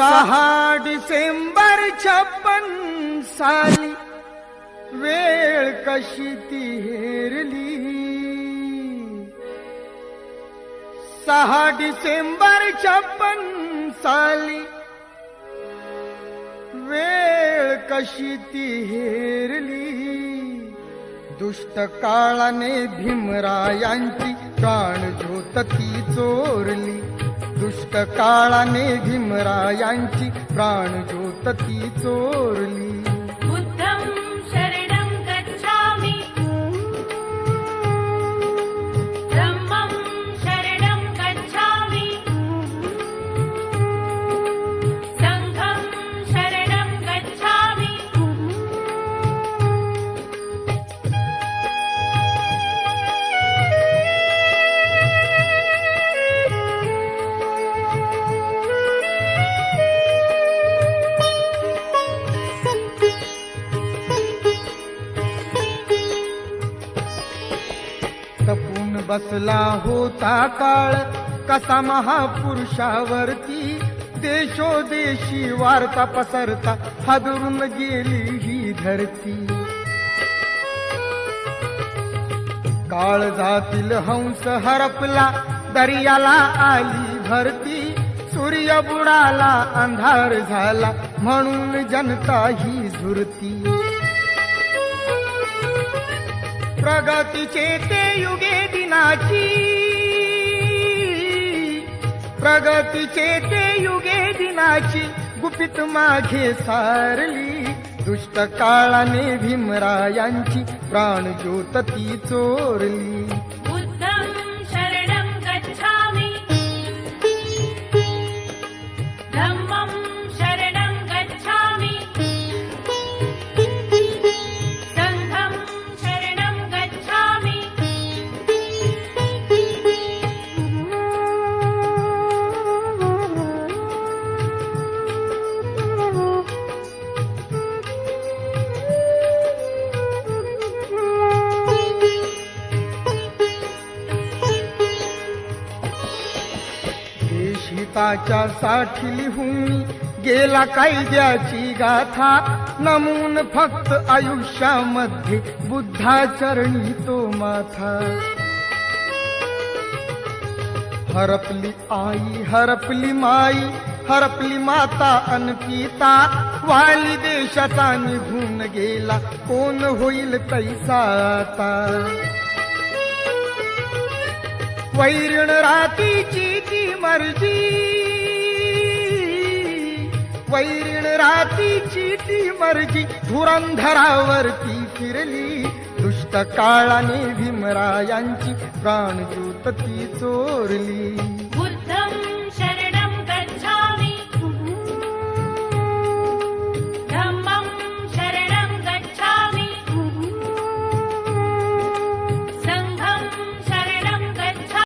सहा डिसेंबर छप्पन साली वेळ कशी ती हेरली? सहा डिसेंबर छप्पन साली वेळ कशी ती हेरली? दुष्ट काळाने भीमरायांची प्राण झोत ती चोरली. दुष्ट काळाने भीमरायांची प्राणज्योत ती चोरली. बसला होता काळ कसा महापुरुषावरती देशोदेशी वार्ता पसरता हादरून गेली ही धरती. काळ जातील हंस हरपला दर्याला आली भरती. सूर्य बुडाला अंधार झाला म्हणून जनता ही झुरती प्रगतीचे ते युगे दिनाची प्रगतीचे ते युगे दिनाची गुपित मागे सारली. दुष्ट काळाने भीमरायांची प्राण ज्योत ती चोरली. देशिताच्या साठी लिहून गेला कायद्याची गाथा. नमून फक्त आयुष्यामध्ये बुद्धाचरणी तो माथा. हरपली आई हरपली माई हरपली माता अनपिता वाली देशाचा निघून गेला. कोण होईल तैसा आता? वैरण रातीची ती मर्जी? वैरण रातीची ती मर्जी? धुरंधरावरती फिरली दुष्ट काळाने भीमरायांची प्राणज्योत ती चोरली.